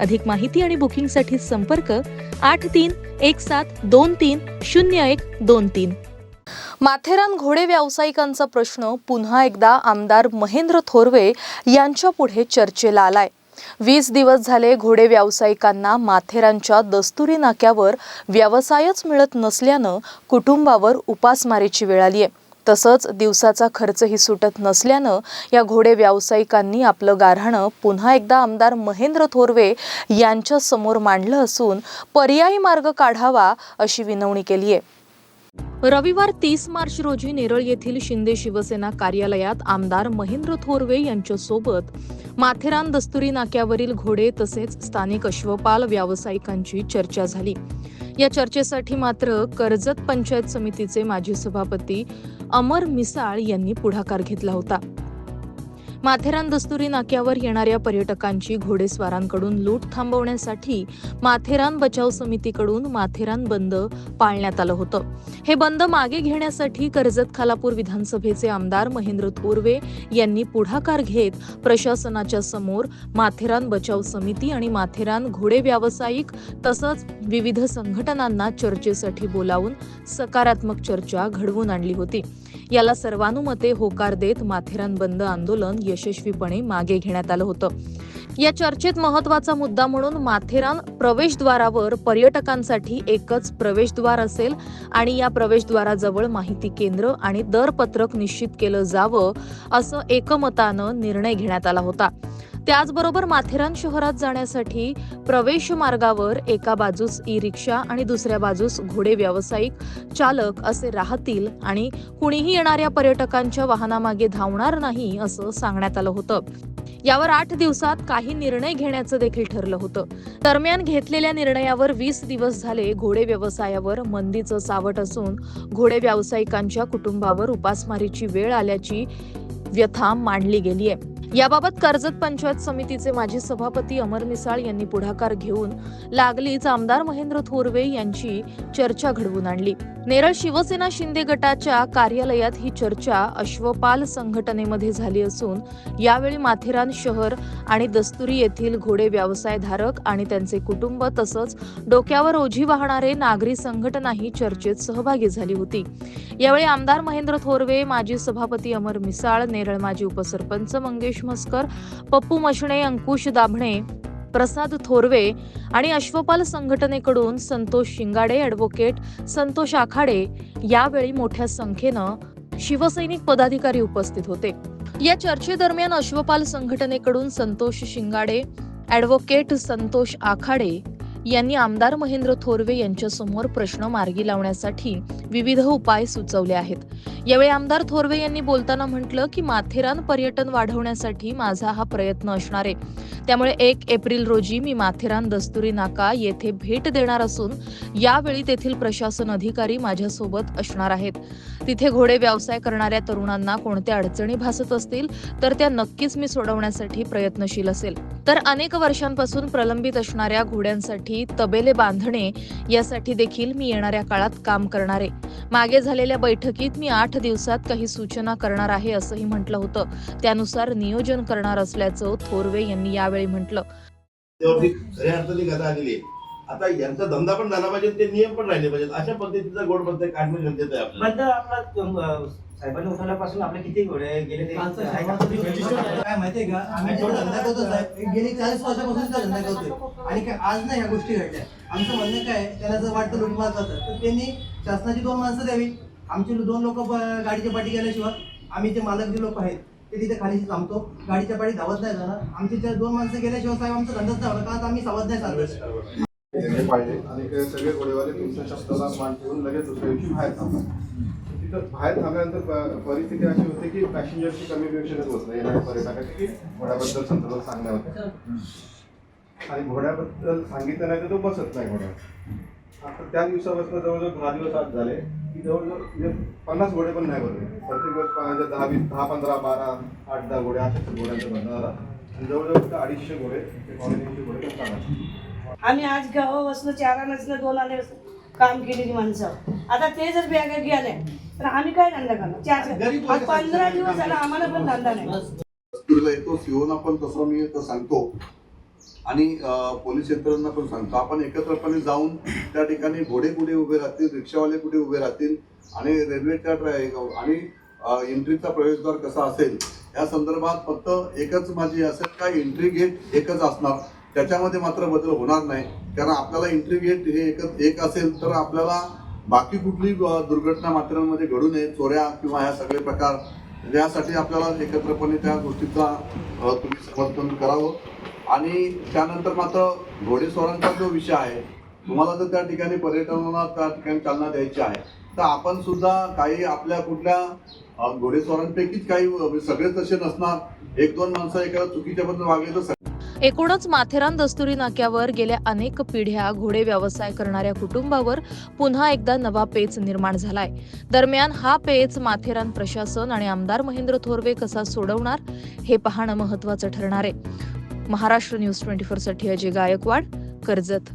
अधिक माहिती आणि बुकिंगसाठी संपर्क आठ तीन एक सात दोन तीन शून्य एक दोन तीन. माथेरान घोडे व्यावसायिकांचा प्रश्न पुन्हा एकदा आमदार महेंद्र थोरवे यांच्या पुढे चर्चेला आलाय. वीस दिवस झाले घोडे व्यावसायिकांना माथेरानच्या दस्तुरी नाक्यावर व्यवसायच मिळत नसल्यानं कुटुंबावर उपासमारीची वेळ आली आहे तसंच दिवसाचा खर्चही सुटत नसल्यानं या घोडे व्यावसायिकांनी आपलं गाऱ्हाणं पुन्हा एकदा आमदार महेंद्र थोरवे यांच्या समोर मांडलं असून पर्यायी मार्ग काढावा अशी विनवणी केली आहे रविवार तीस मार्च रोजी नेरळ येथील शिंदे शिवसेना कार्यालयात आमदार महेंद्र थोरवे यांच्यासोबत माथेरान दस्तुरी नाक्यावरील घोडे तसेच स्थानिक अश्वपाल व्यावसायिकांची चर्चा झाली. या चर्चेसाठी मात्र कर्जत पंचायत समितीचे माजी सभापती अमर मिसाळ यांनी पुढाकार घेतला होता. माथेरान दस्तुरी नाक्यावर येणाऱ्या पर्यटकांची घोडेस्वारांकडून लूट थांबवण्यासाठी माथेरान बचाव समितीकडून माथेरान बंद पाळण्यात आलं होतं. हे बंद मागे घेण्यासाठी कर्जत खालापूर विधानसभेचे आमदार महेंद्र थोरवे यांनी पुढाकार घेत प्रशासनाच्या समोर माथेरान बचाव समिती आणि माथेरान घोडे व्यावसायिक तसंच विविध संघटनांना चर्चेसाठी बोलावून सकारात्मक चर्चा घडवून आणली होती. याला सर्वानुमते होकार देत माथेरान बंद आंदोलन यशस्वीपणे मागे घेण्यात आलं होतं. या चर्चेत महत्त्वाचा मुद्दा म्हणून माथेरान प्रवेशद्वारावर पर्यटकांसाठी एकच प्रवेशद्वार असेल आणि या प्रवेशद्वाराजवळ माहिती केंद्र आणि दरपत्रक निश्चित केलं जावं असं एकमतानं निर्णय घेण्यात आला होता. त्याचबरोबर माथेरान शहरात जाण्यासाठी प्रवेश मार्गावर एका बाजूस ई रिक्षा आणि दुसऱ्या बाजूस घोडे व्यावसायिक चालक असे राहतील आणि कुणीही येणाऱ्या पर्यटकांच्या वाहनामागे धावणार नाही असं सांगण्यात आलं होतं. यावर आठ दिवसात काही निर्णय घेण्याचं देखील ठरलं होतं. दरम्यान घेतलेल्या निर्णयावर वीस दिवस झाले घोडे व्यवसायावर मंदीचं सावट असून घोडे व्यावसायिकांच्या कुटुंबावर उपासमारीची वेळ आल्याची व्यथा मांडली गेली आहे याबाबत कर्जत पंचायत समितीचे माजी सभापती अमर मिसाळ यांनी पुढाकार घेऊन लागलीच आमदार महेंद्र थोरवे यांची चर्चा घडवून आणली. नेरळ शिवसेना शिंदे गटाच्या कार्यालयात ही चर्चा अश्वपाल संघटनेमध्ये झाली असून यावेळी माथेरान शहर आणि दस्तुरी येथील घोडे व्यवसायधारक आणि त्यांचे कुटुंब तसंच डोक्यावर ओझी वाहणारे नागरी संघटनाही चर्चेत सहभागी झाली होती. यावेळी आमदार महेंद्र थोरवे माजी सभापती अमर मिसाळ नेरळ माजी उपसरपंच मंगेश मस्कर पप्पू मशणे अंकुश दाभणे प्रसाद थोरवे आणि अश्वपाल संघटनेकडून संतोष शिंगाडे ॲडव्होकेट संतोष आखाडे यावेळी मोठ्या संख्येनं शिवसैनिक पदाधिकारी उपस्थित होते. या चर्चेदरम्यान अश्वपाल संघटनेकडून संतोष शिंगाडे ॲडव्होकेट संतोष आखाडे यांनी आमदार महेंद्र थोरवे यांच्यासमोर प्रश्न मार्गी लावण्यासाठी विविध उपाय सुचवले आहेत. यावेळी आमदार थोरवे यांनी बोलताना म्हटलं की माथेरान पर्यटन वाढवण्यासाठी माझा हा प्रयत्न असणार आहे. त्यामुळे एक एप्रिल रोजी मी माथेरान दस्तुरी नाका येथे भेट देणार असून यावेळी तेथील प्रशासन अधिकारी माझ्यासोबत असणार आहेत. तिथे घोडे व्यवसाय करणाऱ्या तरुणांना कोणत्या अडचणी भासत असतील तर त्या नक्कीच मी सोडवण्यासाठी प्रयत्नशील असेल. तर अनेक वर्षांपासून प्रलंबित असणाऱ्या घोड्यांसाठी तबेले बांधणे यासाठी देखील मी येणाऱ्या काळात काम करणार आहे. मागे झालेल्या बैठकीत मी आठ दिवसात काही सूचना करणार आहे असंही म्हटलं होतं. त्यानुसार नियोजन करणार असल्याचं थोरवे यांनी यावेळी म्हटलं. आता यांचा धंदा पण झाला पाहिजे ते नियम पण राहिले पाहिजेत. अशा पद्धतीचा गोड पद्धत काढणं गरजेचं आहे आपल्याला साहेबांनी उठवल्यापासून आपले किती घोडे गेले ते काय माहितीये का? आम्ही जो धंदा करतो साहेब. गेली चाळीस वर्षापासून त्या धंदा करतोय. आणि काय आज नाही ह्या गोष्टी घडल्या. आमचं म्हणणं काय त्याला जर वाटतं लुटमार करतात तर त्यांनी शासनाची दोन माणसं द्यावी. आमचे दोन लोक गाडीच्या पाठी गेल्याशिवाय आम्ही जे मालक जे लोक आहेत ते तिथे खाली थांबतो. गाडीच्या पाठी धावत नाही जाणार. आमचे त्या दोन माणसं गेल्याशिवाय साहेब आमचा धंदाच नाही होणार. कारण आम्ही सावध नाही चाललो. हे पाहिजे. आणि ते सगळे घोडेवाले तुमच्या शब्दाला मान ठेवून लगेच दुसऱ्या दिवशी बाहेर थांबतात तिथं बाहेर थांबल्यानंतर परिस्थिती अशी होते की पॅसेंजरची कम्युनिकेशनच होत नाही. येणाऱ्या पर्यटकाची की घोड्याबद्दल संदर्भात सांगण्यात होतं आणि घोड्याबद्दल सांगितलं नाही तर तो बसत नाही घोड्यावर. आता त्या दिवसापासून जवळजवळ दहा दिवस आज झाले की जवळजवळ म्हणजे पन्नास घोडे पण नाही भरले. प्रत्येक दिवस म्हणजे दहा वीस दहा पंधरा बारा आठ दहा घोडे अशा घोड्यांचा भरणा झाला आणि जवळजवळ तर अडीचशे घोडे पावणेशे घोडे पण चालतात आम्ही आज गावापासून चार आणायचं दोन आणे काम केलेली माणसं. आता ते जर बॅगा गेल्या तर आम्ही काय धंदा करणार? पंधरा दिवस झाला आम्हाला पण धंदा नाही. दस्तुरीला येतो सीओना पण तसं मी तर सांगतो. आणि पोलीस यंत्रणांना पण सांगतो. आपण एकत्रपणे जाऊन त्या ठिकाणी घोडे कुठे उभे राहतील रिक्षावाले कुठे उभे राहतील आणि रेल्वेच्या आणि एंट्रीचा प्रवेशद्वार कसा असेल या संदर्भात फक्त एकच माझी असेल का एंट्री गेट एकच असणार. त्याच्यामध्ये मात्र बदल होणार नाही. कारण आपल्याला एंट्री गेट हे एकच एक असेल तर आपल्याला बाकी कुठली दुर्घटना मात्रांमध्ये घडू नये चोऱ्या किंवा ह्या सगळे प्रकार यासाठी आपल्याला एकत्रपणे त्या गोष्टीचा तुम्ही समर्थन करावं. आणि त्यानंतर मात्र घोडेस्वारांचा जो विषय आहे तुम्हाला जर त्या ठिकाणी पर्यटनाला त्या ठिकाणी चालना द्यायची आहे तर आपण सुद्धा काही आपल्या कुठल्या घोडेस्वारांपैकीच काही सगळेच असे नसणार. एक दोन माणसं एखाद्या चुकीच्या बद्दल वागले तर एकूणच माथेरान दस्तुरी नाक्यावर गेल्या अनेक पिढ्या घोडे व्यवसाय करणाऱ्या कुटुंबावर पुन्हा एकदा नवा पेच निर्माण झालाय. दरम्यान हा पेच माथेरान प्रशासन आणि आमदार महेंद्र थोरवे कसा सोडवणार हे पाहणं महत्वाचं ठरणार आहे. महाराष्ट्र न्यूज ट्वेंटी साठी अजय गायकवाड कर्जत.